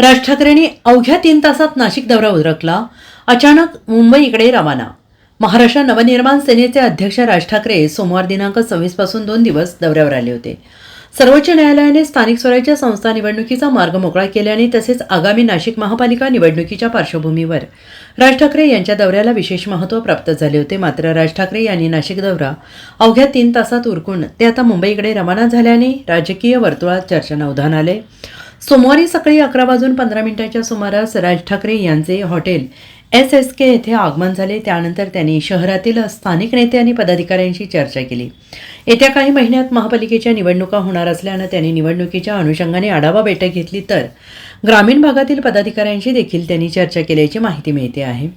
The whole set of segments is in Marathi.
राज ठाकरेंनी अवघ्या तीन तासात नाशिक दौरा उरकला. अचानक मुंबईकडे रवाना. महाराष्ट्र नवनिर्माण सेनेचे अध्यक्ष राज ठाकरे सोमवार दिनांक सव्वीसपासून दोन दिवस दौऱ्यावर आले होते. सर्वोच्च न्यायालयाने स्थानिक स्वराज्य संस्था निवडणुकीचा मार्ग मोकळा केल्याने तसेच आगामी नाशिक महापालिका निवडणुकीच्या पार्श्वभूमीवर राज ठाकरे यांच्या दौऱ्याला विशेष महत्त्व प्राप्त झाले होते. मात्र राज ठाकरे यांनी नाशिक दौरा अवघ्या तीन तासात उरकून ते आता मुंबईकडे रवाना झाल्याने राजकीय वर्तुळात चर्चांना उधाण आले सोमवारी सकाळी अकरा वाजून पंधरा मिनिटाच्या सुमारास राज ठाकरे यांचे हॉटेल एस एस के येथे आगमन झाले. त्यानंतर त्यांनी शहरातील स्थानिक नेते आणि पदाधिकाऱ्यांशी चर्चा केली. येत्या काही महिन्यात महापालिकेच्या निवडणुका होणार असल्यानं त्यांनी निवडणुकीच्या अनुषंगाने आढावा बैठक घेतली तर ग्रामीण भागातील पदाधिकाऱ्यांशी देखील त्यांनी चर्चा केल्याची माहिती मिळते आहे.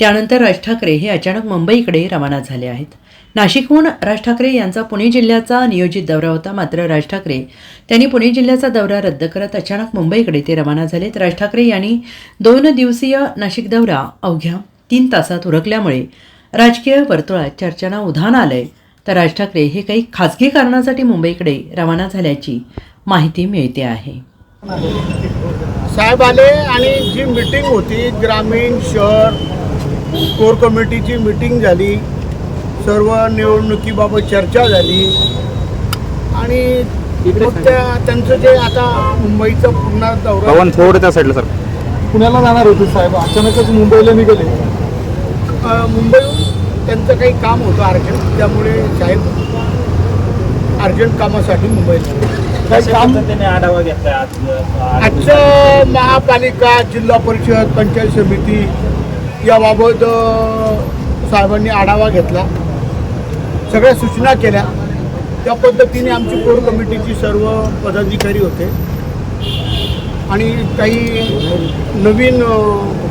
त्यानंतर राज ठाकरे हे अचानक मुंबईकडे रवाना झाले आहेत. नाशिकहून राज ठाकरे यांचा पुणे जिल्ह्याचा नियोजित दौरा होता मात्र राज ठाकरे त्यांनी पुणे जिल्ह्याचा दौरा रद्द करत अचानक मुंबईकडे ते रवाना झालेत राज ठाकरे यांनी दोन दिवसीय नाशिक दौरा अवघ्या तीन तासात उरकल्यामुळे राजकीय वर्तुळात चर्चांना उधाण आलंय. तर राज ठाकरे हे काही खाजगी कारणासाठी मुंबईकडे रवाना झाल्याची माहिती मिळते आहे. साहेब आले आणि जी मीटिंग होती ग्रामीण शहर कोर कमिटीची मीटिंग झाली सर्व निवडणुकीबाबत चर्चा झाली. आणि त्यांचं जे आता मुंबईचा पुन्हा दौरा थोडं त्या साईडला सर. पुण्याला जाणार होते साहेब. अचानकच मुंबईला निघाले. मुंबईहून त्यांचं काही काम होतं अर्जंट. त्यामुळे साहेब अर्जंट कामासाठी मुंबईला काम आढावा घेतला आज आजचं महापालिका जिल्हा परिषद पंचायत समिती याबाबत साहेबांनी आढावा घेतला. सगळ्या सूचना केल्या. त्या पद्धतीने आमची कोर कमिटीची सर्व पदाधिकारी होते. आणि काही नवीन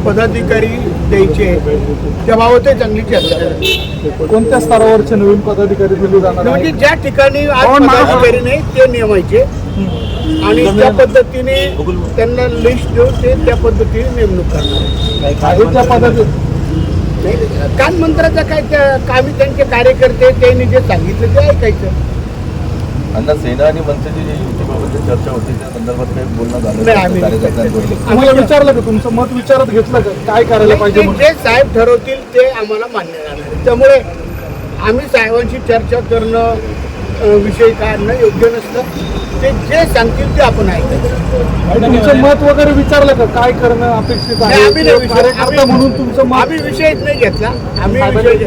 पदाधिकारी द्यायचे त्याबाबतही चांगली चर्चा झाली कोणत्या स्तरावरचे नवीन पदाधिकारी दिले जाणार म्हणजे? ज्या ठिकाणी आज? पदाधिकारी नाही ते नेमायचे आणि त्या पद्धतीने त्यांना लिस्ट देऊन ते त्या पद्धतीने नेमणूक करणार आहे त्या पदाधिकारी? कान मंत्राचा काय त्या कामी त्यांचे कार्यकर्ते त्यांनी जे सांगितलं ते ऐकायचं. अण्णा सेना आणि मनसेची जी युतीबाबत चर्चा होती त्या संदर्भात काही बोलणं विचारलं का? तुमचं मत विचारत घेतलं का? काय करायला पाहिजे जे साहेब ठरवतील ते आम्हाला मान्य राहणार. त्यामुळे आम्ही साहेबांशी चर्चा करणं विषय काढणं योग्य नसतं. ते जे सांगतील ते आपण ऐकायचं. तुमचं मत वगैरे विचारलं का? काय करणं अपेक्षित आहे? आम्ही म्हणून तुमचं मत आम्ही विषयच नाही घेतला. आम्ही साहेबांनी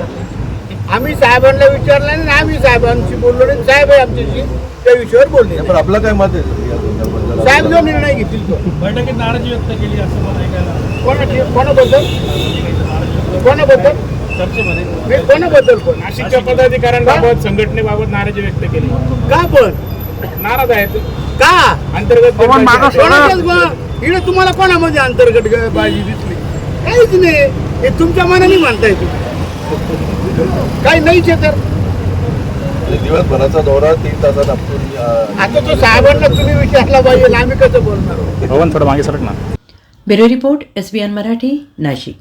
आम्ही साहेबांना विचारलं आणि आम्ही साहेबांशी बोललो आणि साहेब आहे आमच्याशी त्या विषयावर बोलले पण आपलं काय मत आहे? या? साहेब जो निर्णय घेतील तो. बैठकीत नाराजी व्यक्त केली असं मला ऐकायला कोणाची कोणाबद्दल? कोणाबद्दल? चर्चेमध्ये. नाही, कोणाबद्दल कोण? नाशिकच्या पदाधिकाऱ्यांबाबत संघटनेबाबत नाराजी व्यक्त केली. का पण? नाराज आहेत. का? अंतर्गत पवन मागं. कोणाच्याच इकडे तुम्हाला कोणामध्ये अंतर्गत ग- बाजी दिसली? काहीच नाही. हे तुमच्या मनाने म्हणताय तुम्ही. काही नाहीच आहे तर. म्हणजे दिवसभराचा दौरा तीन तासात आपण आता तो साहेबांना तुम्ही विचारला पाहिजे आम्ही कसं बोलणार? पवन थोडं मागे सरक ना bureau report S B N Marathi Nashik